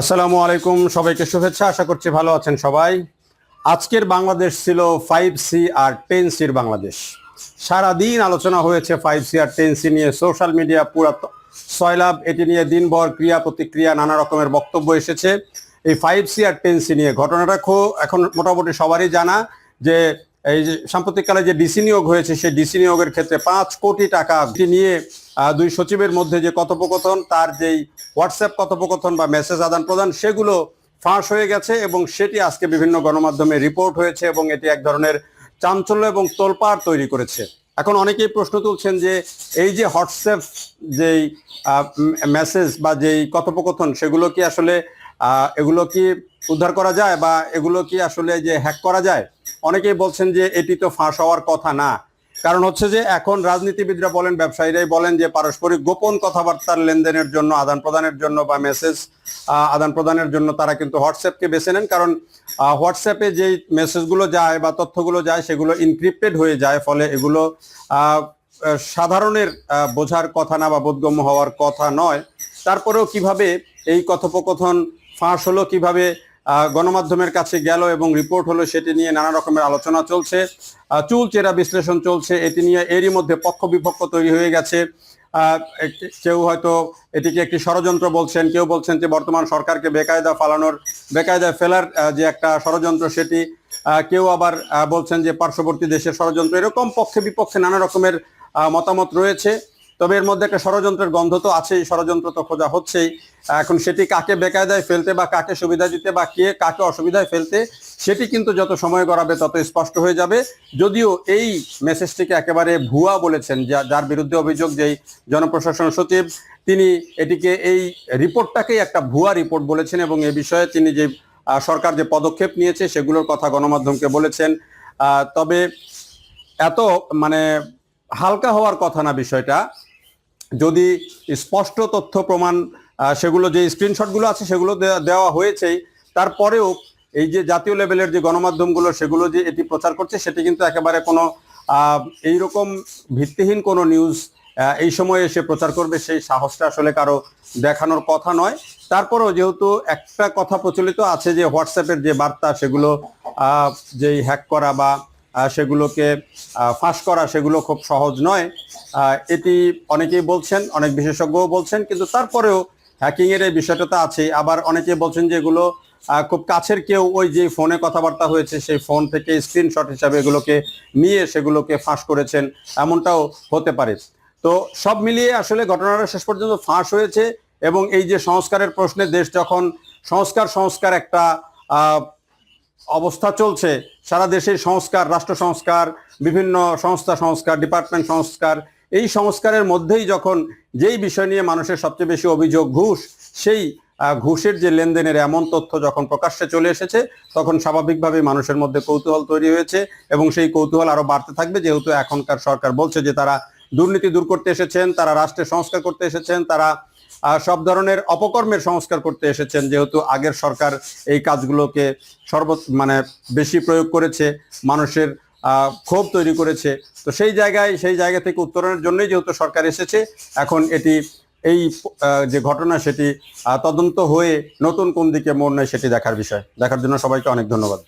আসসালামু আলাইকুম, সবাইকে শুভেচ্ছা, আশা করছি ভালো আছেন সবাই। আজকের বাংলাদেশ ছিল ফাইভ সি আর টেন সির বাংলাদেশ। সারাদিন আলোচনা হয়েছে ফাইভ সি আর টেন সি নিয়ে সোশ্যাল মিডিয়া পুরা সয়লাভ এটি নিয়ে দিনভর ক্রিয়া, প্রতিক্রিয়া, নানা রকমের বক্তব্য এসেছে। এই ফাইভ সি আর টেন সি নিয়ে ঘটনাটা খো এখন মোটামুটি সবারই জানা যে এই যে সাম্প্রতিককালে যে ডিসি নিয়োগ হয়েছে, সেই ডিসি নিয়োগের ক্ষেত্রে পাঁচ কোটি টাকা নিয়ে দুই সচিবের মধ্যে যে কথোপকথন, তার যেই হোয়াটসঅ্যাপ কথোপকথন বা মেসেজ আদান প্রদান, সেগুলো ফাঁস হয়ে গেছে এবং সেটি আজকে বিভিন্ন গণমাধ্যমে রিপোর্ট হয়েছে এবং এটি এক ধরনের চাঞ্চল্য এবং তোলপাড় তৈরি করেছে। এখন অনেকেই প্রশ্ন তুলছেন যে, এই যে হোয়াটসঅ্যাপ যেই মেসেজ বা যেই কথোপকথন, সেগুলো কি আসলে এগুলো কি উদ্ধার করা যায় বা এগুলো কি আসলে যে হ্যাক করা যায়? অনেকেই বলছেন যে এটি তো ফাঁস হওয়ার কথা না। কারণ হচ্ছে যে এখন রাজনীতিবিদরা বলেন, ব্যবসায়ীরাই বলেন যে পারস্পরিক গোপন কথাবার্তার লেনদেনের জন্য, আদান প্রদানের জন্য বা মেসেজ আদান প্রদানের জন্য তারা কিন্তু হোয়াটসঅ্যাপকে বেছে নেন। কারণ হোয়াটসঅ্যাপে যেই মেসেজগুলো যায় বা তথ্যগুলো যায় সেগুলো ইনক্রিপ্টেড হয়ে যায়, ফলে এগুলো সাধারণের বোঝার কথা না বা বোধগম্য হওয়ার কথা নয়। তারপরেও কীভাবে এই কথোপকথন ফাঁস হলো, কীভাবে গণমাধ্যমের কাছে গেল এবং রিপোর্ট হলো সেটি নিয়ে নানা রকমের আলোচনা চলছে। চুল চেরা বিশ্লেষণ চলছে, এটি নিয়ে এরই মধ্যে পক্ষ বিপক্ষ তৈরি হয়ে গেছে। কেউ হয়তো এটিকে একটি ষড়যন্ত্র বলছেন, কেউ বলছেন যে বর্তমান সরকারকে বেকায়দা ফালানোর, বেকায়দায় ফেলার যে একটা ষড়যন্ত্র সেটি কেউ আবার বলছেন যে পার্শ্ববর্তী দেশের ষড়যন্ত্র, এরকম পক্ষে বিপক্ষে নানা রকমের মতামত রয়েছে। তবে এর মধ্যে একটা ষড়যন্ত্রের গন্ধ তো আছেই, ষড়যন্ত্র তো খোঁজা হচ্ছেই। এখন সেটি কাকে বেকায়দায় ফেলতে বা কাকে সুবিধা দিতে বা কে কাকে অসুবিধায় ফেলতে, সেটি কিন্তু যত সময় গড়াবে তত স্পষ্ট হয়ে যাবে। যদিও এই মেসেজটিকে একেবারে ভুয়া বলেছেন, যা- যার বিরুদ্ধে অভিযোগ যেই জনপ্রশাসন সচিব, তিনি এটিকে এই রিপোর্টটাকেই একটা ভুয়া রিপোর্ট বলেছেন এবং এ বিষয়ে তিনি যে সরকার যে পদক্ষেপ নিয়েছে সেগুলোর কথা গণমাধ্যমকে বলেছেন। তবে এত মানে হালকা হওয়ার কথা না বিষয়টা। যদি স্পষ্ট তথ্য প্রমাণ সেগুলো যে স্ক্রিনশটগুলো আছে সেগুলো দেওয়া হয়েছেই, তারপরেও এই যে জাতীয় লেভেলের যে গণমাধ্যমগুলো সেগুলো যে এটি প্রচার করছে, সেটি কিন্তু একেবারে কোনো এইরকম ভিত্তিহীন কোনো নিউজ এই সময়ে এসে প্রচার করবে সেই সাহসটা আসলে কারও দেখানোর কথা নয়। তারপরেও যেহেতু একটা কথা প্রচলিত আছে যে হোয়াটসঅ্যাপের যে বার্তা সেগুলো যেই হ্যাক করা বা সেগুলোকে ফাঁস করা সেগুলো খুব সহজ নয়। এটি অনেকেই বলছেন, অনেক বিশেষজ্ঞও বলছেন, কিন্তু তারপরেও হ্যাকিং এর এই বিষয়টা তো আছেই। আবার অনেকে বলছেন যে এগুলো খুব কাছের কেউ ওই যে ফোনে কথাবার্তা হয়েছে, সেই ফোন থেকে স্ক্রিনশট হিসাবে এগুলোকে নিয়ে সেগুলোকে ফাঁস করেছেন, এমনটাও হতে পারে। তো সব মিলিয়ে আসলে ঘটনাটা শেষ পর্যন্ত ফাঁস হয়েছে এবং এই যে সংস্কারের প্রশ্নে দেশ যখন সংস্কার সংস্কার একটা অবস্থা চলছে। সারা দেশের সংস্কার, রাষ্ট্র সংস্কার, বিভিন্ন সংস্থা সংস্কার, ডিপার্টমেন্ট সংস্কার, এই সংস্কারের মধ্যেই যখন যেই বিষয় নিয়ে মানুষের সবচেয়ে বেশি অভিযোগ ঘুষ, সেই ঘুষের যে লেনদেনের এমন তথ্য যখন প্রকাশ্যে চলে এসেছে, তখন স্বাভাবিকভাবেই মানুষের মধ্যে কৌতূহল তৈরি হয়েছে এবং সেই কৌতূহল আরও বাড়তে থাকবে যেহেতু এখনকার সরকার বলছে যে তারা দুর্নীতি দূর করতে এসেছেন, তারা রাষ্ট্রের সংস্কার করতে এসেছেন, তারা সব ধরনের অপকর্মের সংস্কার করতে এসেছেন, যেহেতু আগের সরকার এই কাজগুলোকে সর্ব মানে বেশি প্রয়োগ করেছে, মানুষের ক্ষোভ তৈরি করেছে। তো সেই জায়গায়, সেই জায়গা থেকে উত্তরণের জন্যই যেহেতু সরকার এসেছে, এখন এটি, এই যে ঘটনা সেটি তদন্ত হয়ে নতুন কোন দিকে মোড় নেয় সেটি দেখার বিষয়। দেখার জন্য সবাইকে অনেক ধন্যবাদ।